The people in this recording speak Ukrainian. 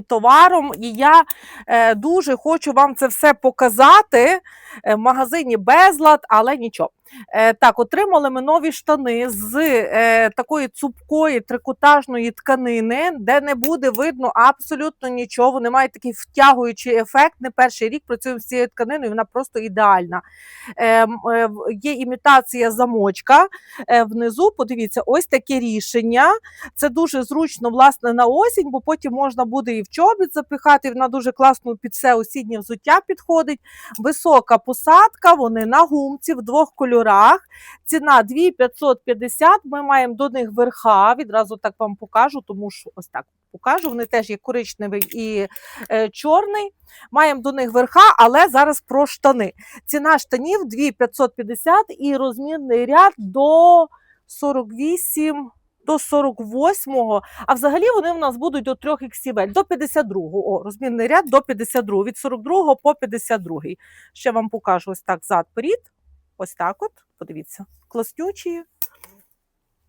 товаром, і я е, дуже хочу вам це все показати е, в магазині Безлад, але нічого. Е, так, отримали ми нові штани з е, такої цупкої трикотажної тканини, де не буде видно абсолютно нічого. Вони мають такий втягуючий ефект. Не перший рік працюємо з цією тканиною, вона просто ідеальна. Е, є імітація замочка. Внизу, подивіться, ось таке рішення. Це дуже зручно, власне, на осінь, бо потім можна буде і в чобіт запихати. Вона дуже класно під все осіннє взуття підходить. Висока посадка, вони на гумці в двох кольорах. Ціна 2550. Ми маємо до них верха. Відразу так вам покажу, тому що ось так покажу. Вони теж є коричневий і е, чорний. Маємо до них верха, але зараз про штани. Ціна штанів 2550 і розмірний ряд до 48 до 48-го, а взагалі вони в нас будуть до 3 XL, до 52-го. О, розмірний ряд до 52-го, від 42 по 52-й. Ще вам покажу ось так зад перед. Ось так от, подивіться, класнючі.